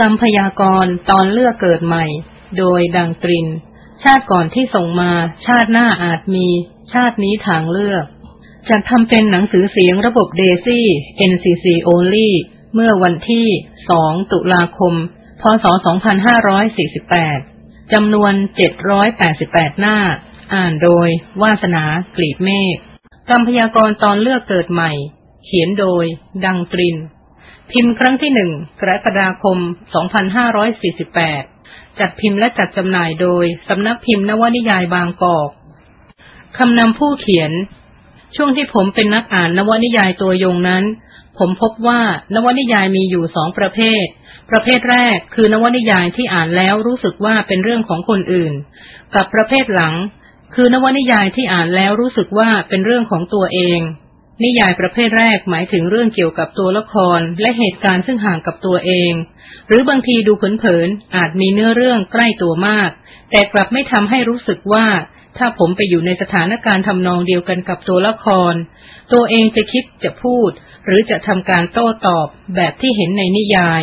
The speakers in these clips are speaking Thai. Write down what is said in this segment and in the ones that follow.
กรรมพยากรณ์ตอนเลือกเกิดใหม่ โดยดังตริน ชาติก่อนที่ส่งมา ชาติหน้าอาจมี ชาตินี้ทางเลือกจัดทำเป็นหนังสือเสียงระบบเดซี่ NCC Only เมื่อวันที่ 2 ตุลาคม พศ 2548 จำนวน 788 หน้า อ่านโดย วาสนากลีบเมฆกรรมพยากรณ์ตอนเลือกเกิดใหม่ เขียนโดย ดังตริน พิมพ์ครั้งที่หนึ่งกรกฎาคม 2548 จัดพิมพ์และจัดจำหน่ายโดย สำนักพิมพ์นวนิยายบางกอก คำนำผู้เขียน ช่วงที่ผมเป็นนักอ่านนวนิยายตัวยงนั้น ผมพบว่านวนิยายมีอยู่สองประเภท ประเภทแรกคือนวนิยายที่อ่านแล้วรู้สึกว่าเป็นเรื่องของคนอื่น กับประเภทหลัง คือนวนิยายที่อ่านแล้วรู้สึกว่าเป็นเรื่องของตัวเอง นิยายประเภทแรกหมายถึงเรื่องเกี่ยวกับตัวละครและเหตุการณ์ซึ่งห่างกับตัวเอง หรือบางทีดูเผินๆอาจมีเนื้อเรื่องใกล้ตัวมาก แต่กลับไม่ทำให้รู้สึกว่า ถ้าผมไปอยู่ในสถานการณ์ทำนองเดียวกันกับตัวละคร ตัวเองจะคิดจะพูด หรือจะทำการโต้ตอบแบบที่เห็นในนิยาย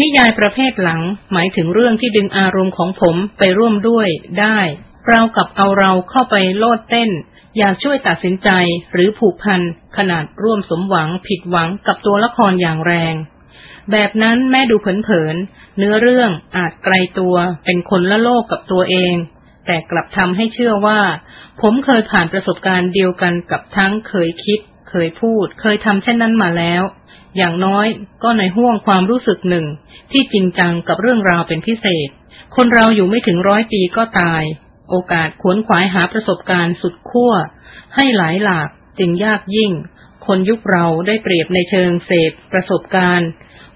นิยายประเภทหลังหมายถึงเรื่องที่ดึงอารมณ์ของผมไปร่วมด้วยได้เรากับเอาเราเข้าไปโลดเต้น อยากช่วยตัดสินใจหรือผูกพันขนาดร่วมสมหวังผิดหวังกับตัวละครอย่างแรง แบบนั้นแม่ดูเผินๆเนื้อเรื่องอาจไกลตัวเป็นคนละโลกกับตัวเอง แต่กลับทำให้เชื่อว่า ผมเคยผ่านประสบการณ์เดียวกันกับทั้งเคยคิด เคยพูด เคยทำเช่นนั้นมาแล้ว อย่างน้อยก็ในห่วงความรู้สึกหนึ่ง ที่จริงจังกับเรื่องราวเป็นพิเศษ คนเราอยู่ไม่ถึงร้อยปีก็ตาย โอกาสขวนขวายหาประสบการณ์สุดขั้ว ให้หลายหลากจึงยากยิ่ง คนยุคเราได้เปรียบในเชิงเสพประสบการณ์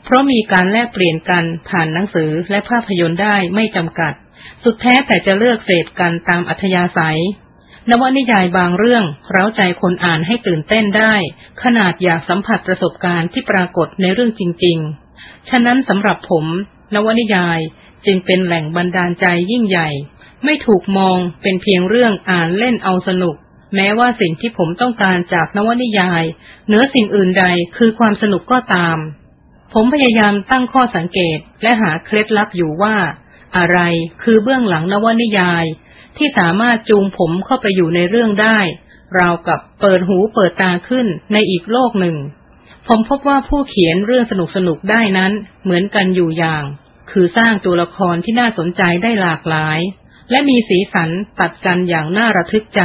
เพราะมีการแลกเปลี่ยนกันผ่านหนังสือและภาพยนตร์ได้ไม่จำกัด สุดแท้แต่จะเลือกเสพกันตามอัธยาศัยนวนิยายบางเรื่องเร้าใจคนอ่านให้ตื่นเต้นได้ ขนาดอยากสัมผัสประสบการณ์ที่ปรากฏในเรื่องจริง ๆ ฉะนั้นสำหรับผม นวนิยายจึงเป็นแหล่งบันดาลใจยิ่งใหญ่ ไม่ถูกมองเป็นเพียงเรื่องอ่านเล่นเอาสนุก แม้ว่าสิ่งที่ผมต้องการจากนวนิยายเหนือสิ่งอื่นใดคือความสนุกก็ตาม ผมพยายามตั้งข้อสังเกตและหาเคล็ดลับอยู่ว่า อะไรคือเบื้องหลังนวนิยาย ที่สามารถจูงผมเข้าไปอยู่ในเรื่องได้ ราวกับเปิดหูเปิดตาขึ้นในอีกโลกหนึ่ง ผมพบว่าผู้เขียนเรื่องสนุกสนุกๆได้นั้น เหมือนกันอยู่อย่าง คือสร้างตัวละครที่น่าสนใจได้หลากหลาย และมีสีสันตัดกันอย่างน่าระทึกใจ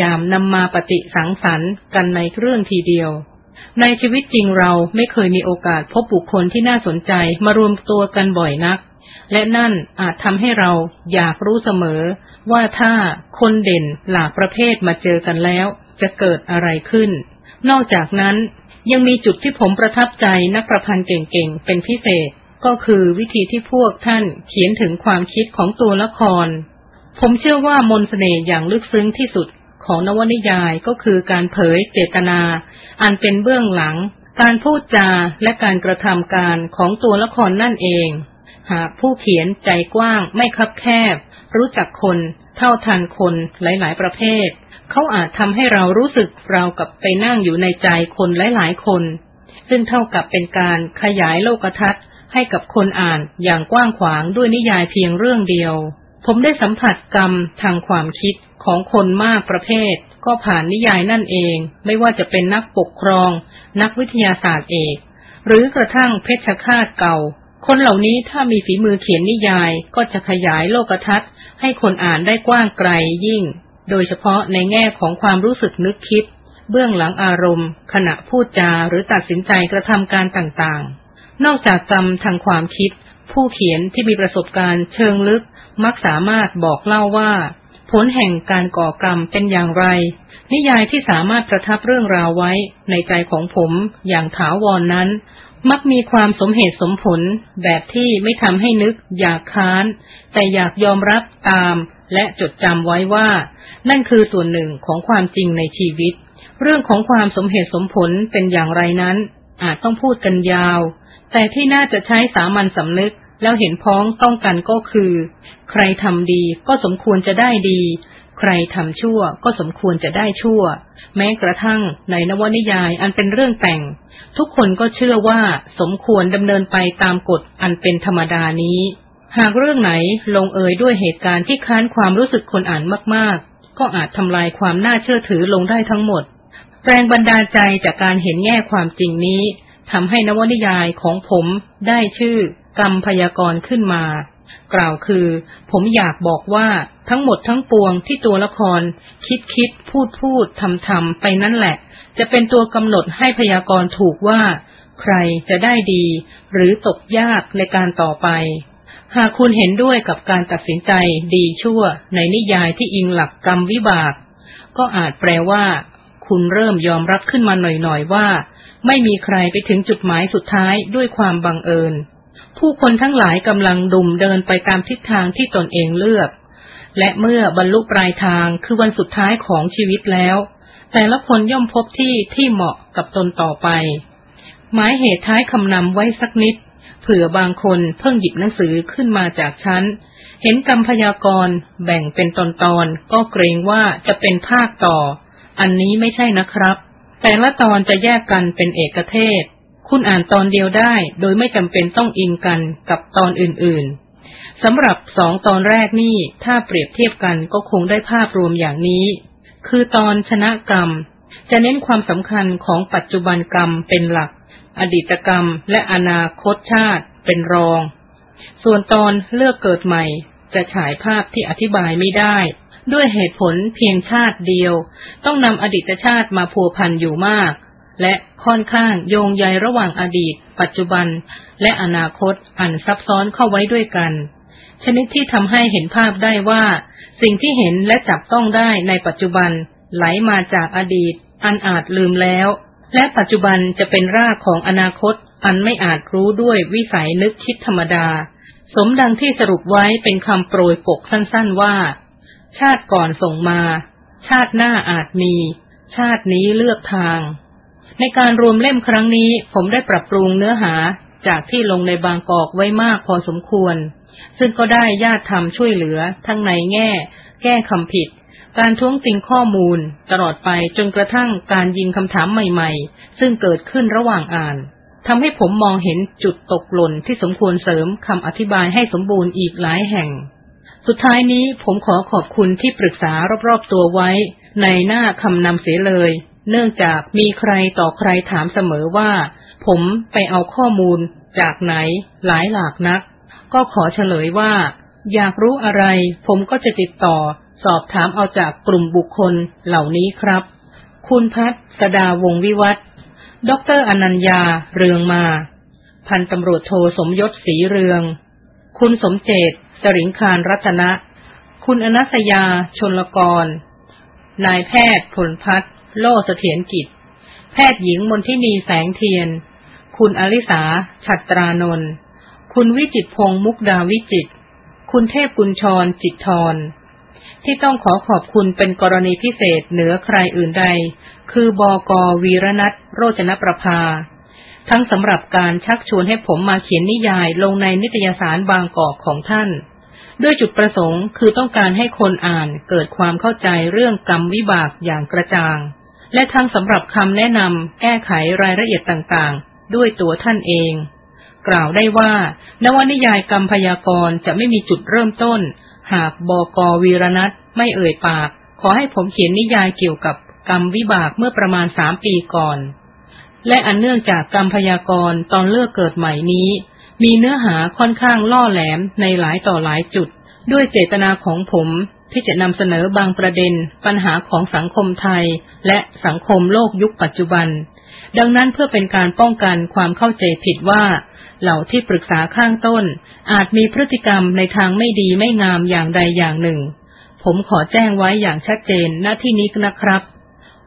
ยามนำมาปฏิสังสรรค์กันในเรื่องทีเดียว ในชีวิตจริงเราไม่เคยมีโอกาสพบบุคคลที่น่าสนใจมารวมตัวกันบ่อยนัก และนั่นอาจทำให้เราอยากรู้เสมอ ว่าถ้าคนเด่นหลากประเภทมาเจอกันแล้ว จะเกิดอะไรขึ้นนอกจากนั้น ยังมีจุดที่ผมประทับใจนักประพันธ์เก่งๆ เป็นพิเศษ ก็คือวิธีที่พวกท่านเขียนถึงความคิดของตัวละคร ผมเชื่อว่ามนสเสน่ห์อย่างลึกซึ้งที่สุดของนวนิยายก็คือการเผยเจตนา อันเป็นเบื้องหลัง การพูดจาและการกระทำการของตัวละครนั่นเอง หากผู้เขียนใจกว้างไม่คับแคบ รู้จักคน เท่าทันคนหลายๆ ประเภท เขาอาจทำให้เรารู้สึกเรากับไปนั่งอยู่ในใจคนหลายๆ คน ซึ่งเท่ากับเป็นการขยายโลกทัศน์ให้กับคนอ่านอย่างกว้างขวางด้วยนิยายเพียงเรื่องเดียว ผมได้สัมผัสกรรมทางความคิดของคนมากประเภท ก็ผ่านนิยายนั่นเอง ไม่ว่าจะเป็นนักปกครอง นักวิทยาศาสตร์เอก หรือกระทั่งเพชฌฆาตเก่า คนเหล่านี้ถ้ามีฝีมือเขียนนิยายก็จะขยายโลกทัศน์ ให้คนอ่านได้กว้างไกลยิ่ง โดยเฉพาะในแง่ของความรู้สึกนึกคิด เบื้องหลังอารมณ์ ขณะพูดจาหรือตัดสินใจกระทำการต่างๆ นอกจากกรรมทางความคิด ผู้เขียนที่มีประสบการณ์เชิงลึก มักสามารถบอกเล่าว่า ผลแห่งการก่อกรรมเป็นอย่างไร นิยายที่สามารถประทับเรื่องราวไว้ในใจของผมอย่างถาวรนนั้น มักมีความสมเหตุสมผลแบบที่ไม่ทำให้นึกอยากค้าน แต่อยากยอมรับตามและจดจำไว้ว่า นั่นคือส่วนหนึ่งของความจริงในชีวิต เรื่องของความสมเหตุสมผลเป็นอย่างไรนั้น อาจต้องพูดกันยาว แต่ที่น่าจะใช้สามัญสำนึกแล้วเห็นพ้องต้องกันก็คือ ใครทำดีก็สมควรจะได้ดี ใครทำชั่วก็สมควรจะได้ชั่ว แม้กระทั่งในนวนิยายอันเป็นเรื่องแต่ง ทุกคนก็เชื่อว่าสมควรดำเนินไปตามกฎอันเป็นธรรมดานี้ หากเรื่องไหนลงเอยด้วยเหตุการณ์ที่ค้านความรู้สึกคนอ่านมากๆ ก็อาจทำลายความน่าเชื่อถือลงได้ทั้งหมด แรงบันดาลใจจากการเห็นแง่ความจริงนี้ทำให้นวนิยายของผมได้ชื่อกรรมพยากรณ์ขึ้นมา กล่าวคือ ผมอยากบอกว่าทั้งหมดทั้งปวงที่ตัวละคร คิดคิดพูดพูดทำทำไปนั่นแหละ จะเป็นตัวกำหนดให้พยากรณ์ถูกว่า ใครจะได้ดี หรือตกยากในการต่อไป หากคุณเห็นด้วยกับการตัดสินใจดีชั่วในนิยายที่อิงหลักกรรมวิบาก ก็อาจแปลว่า คุณเริ่มยอมรับขึ้นมาหน่อยๆว่า ไม่มีใครไปถึงจุดหมายสุดท้ายด้วยความบังเอิญ ผู้คนทั้งหลายกำลังดุมเดินไปตามทิศทางที่ตนเองเลือก และเมื่อบรรลุปลายทางคือวันสุดท้ายของชีวิตแล้ว แต่ละคนย่อมพบที่ที่เหมาะกับตนต่อไป หมายเหตุท้ายคำนำไว้สักนิด เผื่อบางคนเพิ่งหยิบหนังสือขึ้นมาจากชั้น เห็นกรรมพยากรณ์แบ่งเป็นตอนๆก็เกรงว่าจะเป็นภาคต่อ อันนี้ไม่ใช่นะครับ แต่ละตอนจะแยกกันเป็นเอกเทศ คุณอ่านตอนเดียวได้โดยไม่จำเป็นต้องอิงกันกับตอนอื่นๆสำหรับสองตอนแรกนี่ถ้าเปรียบเทียบกันก็คงได้ภาพรวมอย่างนี้ คือตอนชนะกรรม จะเน้นความสำคัญของปัจจุบันกรรมเป็นหลัก อดีตกรรมและอนาคตชาติเป็นรอง ส่วนตอนเลือกเกิดใหม่ จะฉายภาพที่อธิบายไม่ได้ ด้วยเหตุผลเพียงชาติเดียว ต้องนำอดีตชาติมาพัวพันอยู่มาก และค่อนข้างโยงใยระหว่างอดีต ปัจจุบัน และอนาคตอันซับซ้อนเข้าไว้ด้วยกัน ชนิดที่ทำให้เห็นภาพได้ว่า สิ่งที่เห็นและจับต้องได้ในปัจจุบันไหลมาจากอดีต อันอาจลืมแล้ว และปัจจุบันจะเป็นรากของอนาคต อันไม่อาจรู้ด้วยวิสัยนึกคิดธรรมดา สมดังที่สรุปไว้เป็นคำโปรยปกสั้นๆว่า ชาติก่อนส่งมา ชาติหน้าอาจมี ชาตินี้เลือกทาง ในการรวมเล่มครั้งนี้ผมได้ปรับปรุงเนื้อหาจากที่ลงในบางกอกไว้มากพอสมควร ซึ่งก็ได้ญาติธรรมช่วยเหลือทั้งในแง่ แก้คำผิด การท้วงติงข้อมูล ตลอดไปจนกระทั่งการยิงคำถามใหม่ๆ ซึ่งเกิดขึ้นระหว่างอ่านทำให้ผมมองเห็นจุดตกหล่นที่สมควรเสริมคำอธิบายให้สมบูรณ์อีกหลายแห่ง สุดท้ายนี้ผมขอขอบคุณที่ปรึกษารอบๆตัวไว้ ในหน้าคำนำเสียเลย เนื่องจากมีใครต่อใครถามเสมอว่า ผมไปเอาข้อมูลจากไหนหลายหลากนัก ก็ขอเฉลยว่า อยากรู้อะไรผมก็จะติดต่อ สอบถามเอาจากกลุ่มบุคคลเหล่านี้ครับ คุณพัฒสดาวงวิวัฒดรอนัญญาเรืองมา พันตำรวจโทสมยศสีเรือง คุณสมเจตสริงคารรัตนะ คุณอนัสยาชนลกร นายแพทย์ผลพัฒ โลเสถียรกิจ แพทย์หญิงมนทินีแสงเทียน คุณอลิสาฉัตรานนท์คุณวิจิตพงศ์มุกดาวิจิต คุณเทพกุญชรจิตทร ที่ต้องขอขอบคุณเป็นกรณีพิเศษเหนือใครอื่นใด คือบอกอวีรนัทโรจนประภา ทั้งสำหรับการชักชวนให้ผมมาเขียนนิยายลงในนิตยสารบางกอกของท่าน ด้วยจุดประสงค์คือต้องการให้คนอ่านเกิดความเข้าใจเรื่องกรรมวิบากอย่างกระจ่าง และทั้งสำหรับคำแนะนำแก้ไขรายละเอียดต่างๆ ด้วยตัวท่านเอง กล่าวได้ว่า นวนิยายกรรมพยากรณ์จะไม่มีจุดเริ่มต้น หากบอกอวีรนัทไม่เอ่ยปาก ขอให้ผมเขียนนิยายเกี่ยวกับกรรมวิบากเมื่อประมาณสามปีก่อน และอันเนื่องจากกรรมพยากรณ์ตอนเลือกเกิดใหม่นี้ มีเนื้อหาค่อนข้างล่อแหลมในหลายต่อหลายจุด ด้วยเจตนาของผม ที่จะนำเสนอบางประเด็นปัญหาของสังคมไทย และสังคมโลกยุคปัจจุบัน ดังนั้นเพื่อเป็นการป้องกันความเข้าใจผิดว่า เหล่าที่ปรึกษาข้างต้น อาจมีพฤติกรรมในทางไม่ดีไม่งามอย่างใดอย่างหนึ่ง ผมขอแจ้งไว้อย่างชัดเจนหน้าที่นี้นะครับ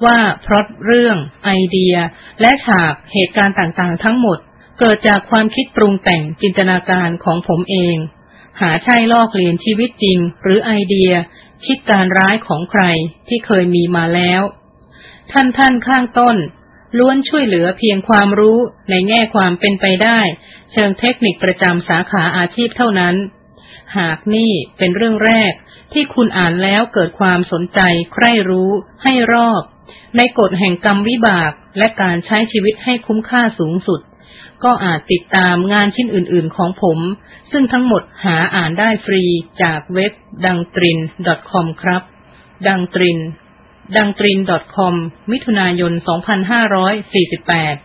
ว่าเพราะเรื่อง ไอเดีย และฉากเหตุการณ์ต่างๆ ทั้งหมด เกิดจากความคิดปรุงแต่งจินตนาการของผมเอง หาใช่ลอกเลียนชีวิตจริง หรือไอเดีย คิดการร้ายของใครที่เคยมีมาแล้ว ท่านท่านข้างต้น ล้วนช่วยเหลือเพียงความรู้ในแง่ความเป็นไปได้ เชิงเทคนิคประจำสาขาอาชีพเท่านั้น หากนี่เป็นเรื่องแรกที่คุณอ่านแล้วเกิดความสนใจใคร่รู้ ให้รอบ ในกฎแห่งกรรมวิบากและการใช้ชีวิตให้คุ้มค่าสูงสุด ก็อาจติดตามงานชิ้นอื่น ๆ ของผม ซึ่งทั้งหมดหาอ่านได้ฟรีจากเว็บดังตริน .com ครับ ดังตริน ดังตริน .com มิถุนายน 2548